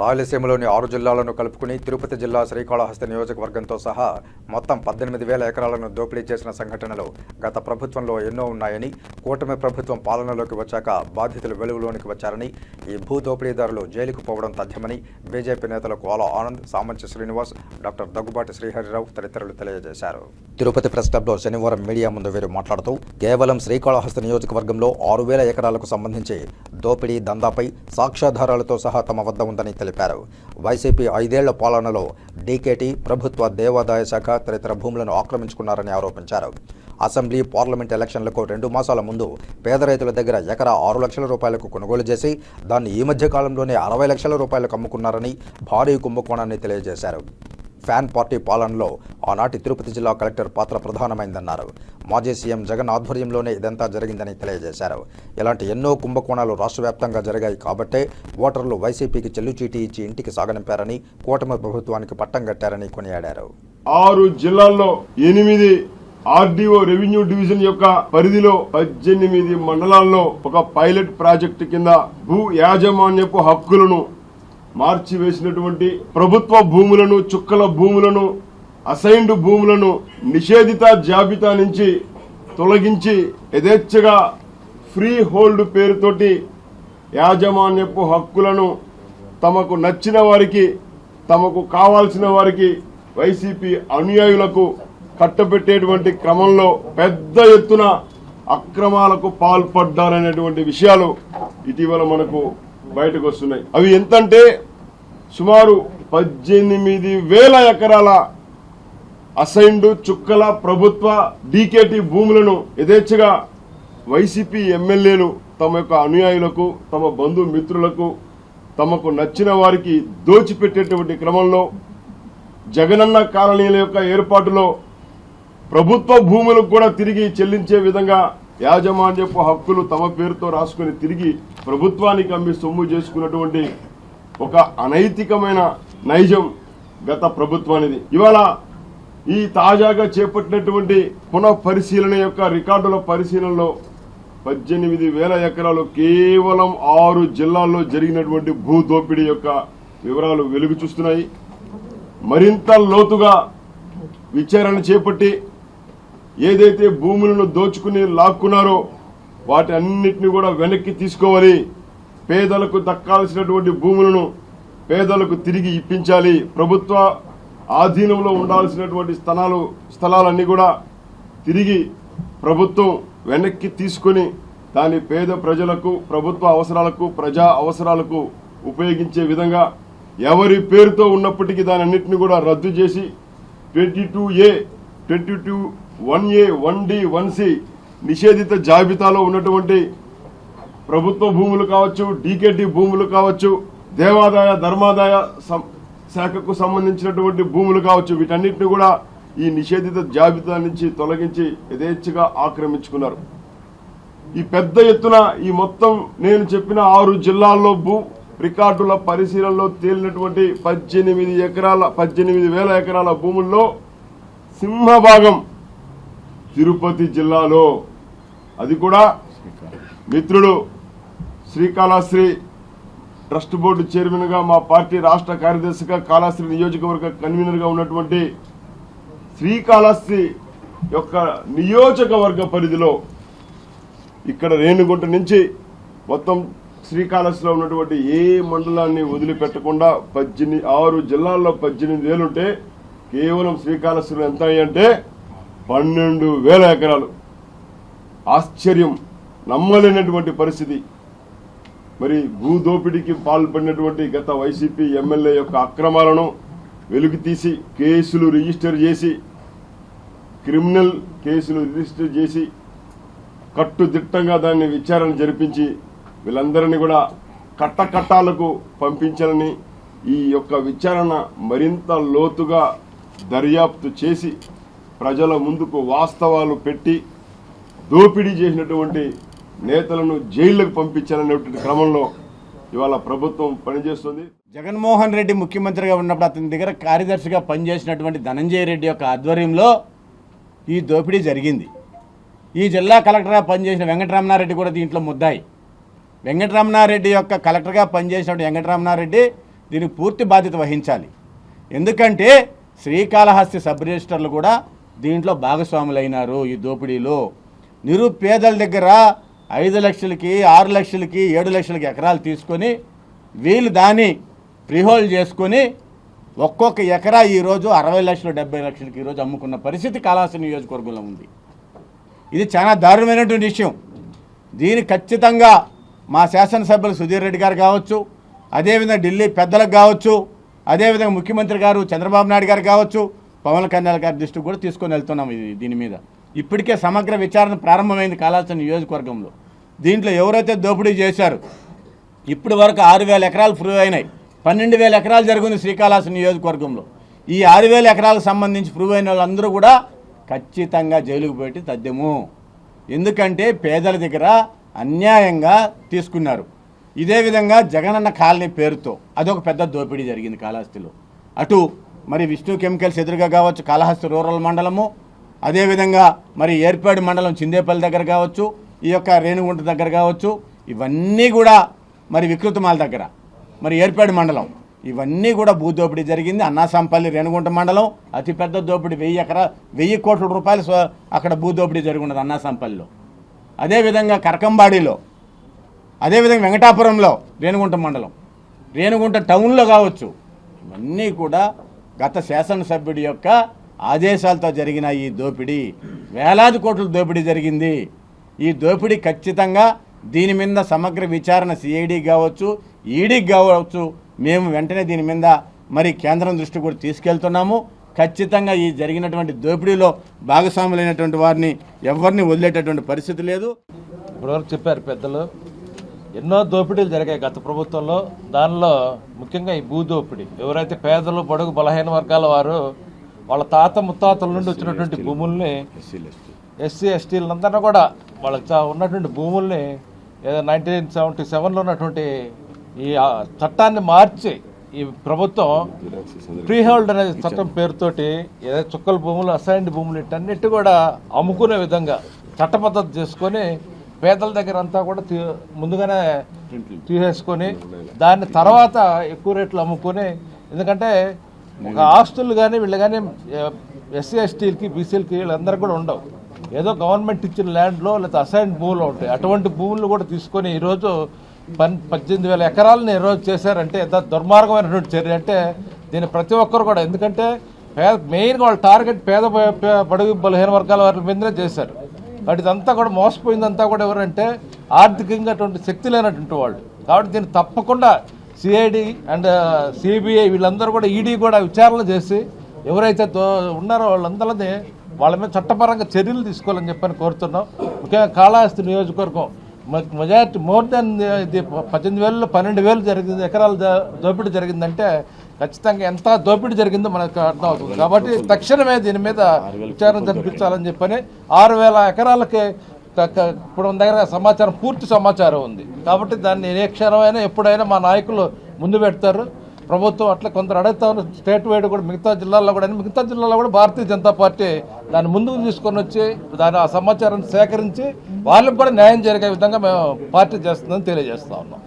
రాయలసీమలోని ఆరు జిల్లాలను కలుపుకుని తిరుపతి జిల్లా శ్రీకాళహస్తి నియోజకవర్గంతో సహా మొత్తం పద్దెనిమిది వేల ఎకరాలను దోపిడీ చేసిన సంఘటనలు గత ప్రభుత్వంలో ఎన్నో ఉన్నాయని కూటమి ప్రభుత్వం పాలనలోకి వచ్చాక బాధితులు వెలుగులోనికి వచ్చారని ఈ భూ దోపిడీదారులు జైలుకు పోవడం తథ్యమని బీజేపీ నేతలు కోల ఆనంద్ సామంచి శ్రీనివాస్ డాక్టర్ దగ్గుబాటి శ్రీహరిరావు తదితరులు తెలియజేశారు. తిరుపతి ప్రెస్ క్లబ్లో శనివారం మీడియా ముందు వీరు మాట్లాడుతూ కేవలం శ్రీకాళహస్తి నియోజకవర్గంలో ఆరు వేల ఎకరాలకు సంబంధించి దోపిడీ దందాపై సాక్ష్యాధారాలతో సహా తమ వద్ద ఉందని తెలిపారు. వైసీపీ ఐదేళ్ళ పాలనలో డీకేటీ ప్రభుత్వ దేవాదాయ శాఖ తదితర భూములను ఆక్రమించుకున్నారని ఆరోపించారు. అసెంబ్లీ పార్లమెంట్ ఎలక్షన్లకు రెండు మాసాల ముందు పేద రైతుల దగ్గర ఎకరా ఆరు లక్షల రూపాయలకు కొనుగోలు చేసి దాన్ని ఈ మధ్య కాలంలోనే అరవై లక్షల రూపాయలకు అమ్ముకున్నారని భారీ కుంభకోణాన్ని తెలియజేశారు. ఫ్యాన్ పార్టీ పాలనలో ఆనాటి తిరుపతి జిల్లా కలెక్టర్ పాత్ర ప్రధానమైందన్నారు. మాజీ సీఎం జగన్ ఆధ్వర్యంలోనే ఇదంతా జరిగిందని తెలియజేశారు. ఇలాంటి ఎన్నో కుంభకోణాలు రాష్ట్ర వ్యాప్తంగా జరిగాయి కాబట్టే ఓటర్లు వైసీపీకి చెల్లుచీటి ఇచ్చి ఇంటికి సాగనింపారని కూటమి ప్రభుత్వానికి పట్టం కట్టారని కొనియాడారు. ఆరు జిల్లాల్లో ఎనిమిది ఆర్డీఓ రెవెన్యూ డివిజన్ యొక్క పరిధిలో పద్దెనిమిది మండలాల్లో ఒక పైలట్ ప్రాజెక్టు కింద భూ యాజమాన్యపు హక్కులను మార్చివేసినటువంటి ప్రభుత్వ భూములను చుక్కల భూములను అసైన్డ్ భూములను నిషేధిత జాబితా నుంచి తొలగించి యథేచ్ఛగా ఫ్రీ హోల్డ్ పేరుతోటి యాజమాన్యపు హక్కులను తమకు నచ్చిన వారికి తమకు కావాల్సిన వారికి వైసీపీ అనుయాయులకు కట్టబెట్టేటువంటి క్రమంలో పెద్ద ఎత్తున అక్రమాలకు పాల్పడ్డారనేటువంటి విషయాలు ఇటీవల మనకు బయటకు వస్తున్నాయి అవి ఎంతంటే సుమారు పద్దెనిమిది వేల ఎకరాల అసైన్డ్ చుక్కల ప్రభుత్వ డీకేటీ భూములను యథేచ్ఛగా వైసీపీ ఎమ్మెల్యేలు తమ యొక్క అనుయాయులకు తమ బంధు మిత్రులకు తమకు నచ్చిన వారికి దోచిపెట్టేటువంటి క్రమంలో జగనన్న కాలనీల యొక్క ఏర్పాటులో ప్రభుత్వ భూములకు కూడా తిరిగి చెల్లించే విధంగా యాజమాన్యపు హక్కులు తమ పేరుతో రాసుకుని తిరిగి ప్రభుత్వానికి అమ్మి సొమ్ము చేసుకున్నటువంటి ఒక అనైతికమైన నైజం గత ప్రభుత్వానిది. ఇవాళ ఈ తాజాగా చేపట్టినటువంటి పునః పరిశీలన యొక్క రికార్డుల పరిశీలనలో పద్దెనిమిది వేల ఎకరాలు కేవలం ఆరు జిల్లాల్లో జరిగినటువంటి భూ దోపిడీ యొక్క వివరాలు వెలుగు చూస్తున్నాయి. మరింత లోతుగా విచారణ చేపట్టి ఏదైతే భూములను దోచుకుని లాక్కున్నారో వాటి అన్నిటిని కూడా వెనక్కి తీసుకోవాలి. పేదలకు దక్కాల్సినటువంటి భూములను పేదలకు తిరిగి ఇప్పించాలి. ప్రభుత్వ ఆధీనంలో ఉండాల్సినటువంటి స్థలాలు స్థలాలన్నీ కూడా తిరిగి ప్రభుత్వం వెనక్కి తీసుకొని దాని పేద ప్రజలకు ప్రభుత్వ అవసరాలకు ప్రజా అవసరాలకు ఉపయోగించే విధంగా ఎవరి పేరుతో ఉన్నప్పటికీ దాని అన్నింటిని కూడా రద్దు చేసి twenty two A twenty two one A one D one C నిషేధిత జాబితాలో ఉన్నటువంటి ప్రభుత్వ భూములు కావచ్చు డీకేటీ భూములు కావచ్చు దేవాదాయ ధర్మాదాయ సం- శాఖకు సంబంధించినటువంటి భూములు కావచ్చు వీటన్నిటిని కూడా ఈ నిషేధిత జాబితా నుంచి తొలగించి యథేచ్ఛగా ఆక్రమించుకున్నారు. ఈ పెద్ద ఎత్తున ఈ మొత్తం నేను చెప్పిన ఆరు జిల్లాల్లో భూ రికార్డుల పరిశీలనలో తేలినటువంటి పద్దెనిమిది ఎకరాల పద్దెనిమిది వేల ఎకరాల భూముల్లో సింహభాగం తిరుపతి జిల్లాలో. అది కూడా మిత్రుడు శ్రీకాళహస్త్రి ట్రస్ట్ బోర్డు చైర్మన్గా మా పార్టీ రాష్ట్ర కార్యదర్శిగా కాళహస్త్రి నియోజకవర్గ కన్వీనర్గా ఉన్నటువంటి శ్రీకాళహస్తి యొక్క నియోజకవర్గ పరిధిలో ఇక్కడ రేణుగుంట నుంచి మొత్తం శ్రీకాళహస్తిలో ఉన్నటువంటి ఏ మండలాన్ని వదిలిపెట్టకుండా పద్దెనిమిది ఆరు జిల్లాల్లో పద్దెనిమిది వేలుంటే కేవలం శ్రీకాళహస్తిలో ఎంత అయ్యి అంటే పన్నెండు వేల ఎకరాలు. ఆశ్చర్యం. నమ్మలేనటువంటి పరిస్థితి. మరి భూదోపిడీకి పాల్పడినటువంటి గత వైసీపీ ఎమ్మెల్యే యొక్క అక్రమాలను వెలుగు తీసి కేసులు రిజిస్టర్ చేసి క్రిమినల్ కేసులు రిజిస్టర్ చేసి కట్టుదిట్టంగా దాన్ని విచారణ జరిపించి వీళ్ళందరినీ కూడా కట్టకట్టాలకు పంపించాలని ఈ యొక్క విచారణ మరింత లోతుగా దర్యాప్తు చేసి ప్రజల ముందుకు వాస్తవాలు పెట్టి దోపిడీ చేసినటువంటి నేతలను జైళ్ళకు పంపించాలనేటువంటి క్రమంలో ఇవాళ ప్రభుత్వం పనిచేస్తుంది. జగన్మోహన్ రెడ్డి ముఖ్యమంత్రిగా ఉన్నప్పుడు అతని దగ్గర కార్యదర్శిగా పనిచేసినటువంటి ధనంజయ రెడ్డి యొక్క ఆధ్వర్యంలో ఈ దోపిడీ జరిగింది. ఈ జిల్లా కలెక్టర్గా పనిచేసిన వెంకటరమణారెడ్డి కూడా దీంట్లో ముద్దాయి. వెంకటరమణారెడ్డి యొక్క కలెక్టర్గా పనిచేసినటువంటి వెంకటరమణారెడ్డి దీనికి పూర్తి బాధ్యత వహించాలి. ఎందుకంటే శ్రీకాళహస్తి సబ్ రిజిస్టర్లు కూడా దీంట్లో భాగస్వాములైనారు ఈ దోపిడీలో. నిరుపేదల దగ్గర ఐదు లక్షలకి ఆరు లక్షలకి ఏడు లక్షలకి ఎకరాలు తీసుకొని వీళ్ళు దాన్ని ఫ్రీహోల్డ్ చేసుకొని ఒక్కొక్క ఎకరా ఈరోజు అరవై లక్షలు డెబ్బై లక్షలకి ఈరోజు అమ్ముకున్న పరిస్థితి కాళాసి నియోజకవర్గంలో ఉంది. ఇది చాలా దారుణమైనటువంటి విషయం. దీని ఖచ్చితంగా మా శాసనసభ్యులు సుధీర్ రెడ్డి గారు కావచ్చు అదేవిధంగా ఢిల్లీ పెద్దలకు కావచ్చు అదేవిధంగా ముఖ్యమంత్రి గారు చంద్రబాబు నాయుడు గారు కావచ్చు పవన్ కళ్యాణ్ గారి దృష్టికి కూడా తీసుకొని వెళ్తున్నాం ఇది దీని మీద. ఇప్పటికే సమగ్ర విచారణ ప్రారంభమైంది కాళాస్తి నియోజకవర్గంలో. దీంట్లో ఎవరైతే దోపిడీ చేశారు ఇప్పటి వరకు ఆరు వేల ఎకరాలు ప్రూవ్ అయినాయి. పన్నెండు వేల ఎకరాలు జరిగింది శ్రీకాళహస్తి నియోజకవర్గంలో. ఈ ఆరు వేల ఎకరాలకు సంబంధించి ప్రూవ్ అయిన వాళ్ళందరూ కూడా ఖచ్చితంగా జైలుకు పెట్టి తద్దెము. ఎందుకంటే పేదల దగ్గర అన్యాయంగా తీసుకున్నారు. ఇదే విధంగా జగనన్న కాలనీ పేరుతో అదొక పెద్ద దోపిడీ జరిగింది కాళహస్తిలో. అటు మరి విష్ణు కెమికల్స్ ఎదురుగా కావచ్చు కాళహస్తి రూరల్ మండలము. అదేవిధంగా మరి ఏర్పాడు మండలం చిందేపల్లి దగ్గర కావచ్చు ఈ యొక్క రేణుగుంట దగ్గర కావచ్చు ఇవన్నీ కూడా మరి వికృతమాల దగ్గర. మరి ఏర్పాడు మండలం. ఇవన్నీ కూడా భూ దోపిడీ జరిగింది. అన్నాసంపల్లి రేణుగుంట మండలం అతిపెద్ద దోపిడీ వెయ్యి ఎకరా వెయ్యి కోట్ల రూపాయలు అక్కడ భూ దోపిడీ జరిగి అన్నాసాంపల్లిలో. అదేవిధంగా కరకంబాడిలో అదేవిధంగా వెంకటాపురంలో రేణుగుంట మండలం. రేణుగుంట టౌన్లో కావచ్చు. ఇవన్నీ కూడా గత శాసనసభ్యుడి యొక్క ఆదేశాలతో జరిగిన ఈ దోపిడీ వేలాది కోట్ల దోపిడీ జరిగింది. ఈ దోపిడీ ఖచ్చితంగా దీని మీద సమగ్ర విచారణ సిఐడి కావచ్చు ఈడీకి కావచ్చు మేము వెంటనే దీని మీద మరి కేంద్రం దృష్టి కూడా తీసుకెళ్తున్నాము. ఖచ్చితంగా ఈ జరిగినటువంటి దోపిడీలో భాగస్వాములైనటువంటి వారిని ఎవరిని వదిలేటటువంటి పరిస్థితి లేదు. ఇప్పటివరకు చెప్పారు పెద్దలు ఎన్నో దోపిడీలు జరిగాయి గత ప్రభుత్వంలో. దానిలో ముఖ్యంగా ఈ భూ దోపిడీ. ఎవరైతే పేదలు బడుగు బలహీన వర్గాల వారు వాళ్ళ తాత ముత్తాతల నుండి వచ్చినటువంటి భూముల్ని ఎస్సీ ఎస్టీలందరినీ కూడా వాళ్ళకి ఉన్నటువంటి భూముల్ని ఏదో నైన్టీన్ సెవెంటీ సెవెన్లో ఉన్నటువంటి ఈ చట్టాన్ని మార్చి ఈ ప్రభుత్వం ఫ్రీ హోల్డ్ అనే చట్టం పేరుతోటి ఏదైతే చుక్కల భూములు అసైన్డ్ భూములు ఇటన్నిటి కూడా అమ్ముకునే విధంగా చట్టబద్ధత చేసుకొని పేదల దగ్గర అంతా కూడా తీ- ముందుగానే తీసేసుకొని దాన్ని తర్వాత ఎక్కువ రేట్లు అమ్ముకొని ఎందుకంటే ఒక ఆస్తులు కానీ వీళ్ళు కానీ ఎస్సీ ఎస్టీలకి బీసీలకి వీళ్ళందరికీ కూడా ఉండవు. ఏదో గవర్నమెంట్ ఇచ్చిన ల్యాండ్లో లేదా అసైన్ భూములు ఉంటాయి. అటువంటి భూములు కూడా తీసుకొని ఈరోజు పన్ పద్దెనిమిది వేల ఎకరాలను ఈరోజు చేశారంటే ఎంత దుర్మార్గమైనటువంటి చర్య అంటే దీన్ని ప్రతి ఒక్కరు కూడా ఎందుకంటే పేద మెయిన్గా వాళ్ళ టార్గెట్ పేద బడుగు బలహీన వర్గాల వారి మీదనే చేశారు. కాబట్టి ఇదంతా కూడా మోసపోయిందంతా కూడా ఎవరంటే ఆర్థికంగా అటువంటి శక్తి లేనటువంటి వాళ్ళు. కాబట్టి దీన్ని తప్పకుండా సిఐడి అండ్ సిబిఐ వీళ్ళందరూ కూడా ఈడీ కూడా విచారణ చేసి ఎవరైతే ఉన్నారో వాళ్ళందరినీ వాళ్ళ మీద చట్టపరంగా చర్యలు తీసుకోవాలని చెప్పని కోరుతున్నాం. ముఖ్యంగా కాళహస్తి నియోజకవర్గం మెజారిటీ మోర్ దాన్ ఇది పద్దెనిమిది వేలలో పన్నెండు వేలు జరిగింది ఎకరాల దోపిడీ జరిగిందంటే ఖచ్చితంగా ఎంత దోపిడీ జరిగిందో మనకు అర్థం అవుతుంది. కాబట్టి తక్షణమే దీని మీద విచారణ జరిపించాలని చెప్పని ఆరు వేల ఎకరాలకి ఇప్పుడు మన దగ్గర సమాచారం పూర్తి సమాచారం ఉంది. కాబట్టి దాన్ని ఏ క్షణమైనా ఎప్పుడైనా మా నాయకులు ముందు పెడతారు. ప్రభుత్వం అట్లా కొందరు అడుగుతారు స్టేట్ వైడ్ కూడా మిగతా జిల్లాల్లో కూడా మిగతా జిల్లాలో కూడా భారతీయ జనతా పార్టీ దాన్ని ముందుకు తీసుకొని వచ్చి దాని ఆ సమాచారాన్ని సేకరించి వాళ్ళకి కూడా న్యాయం జరిగే విధంగా మేము పార్టీ చేస్తుందని తెలియజేస్తా ఉన్నాం.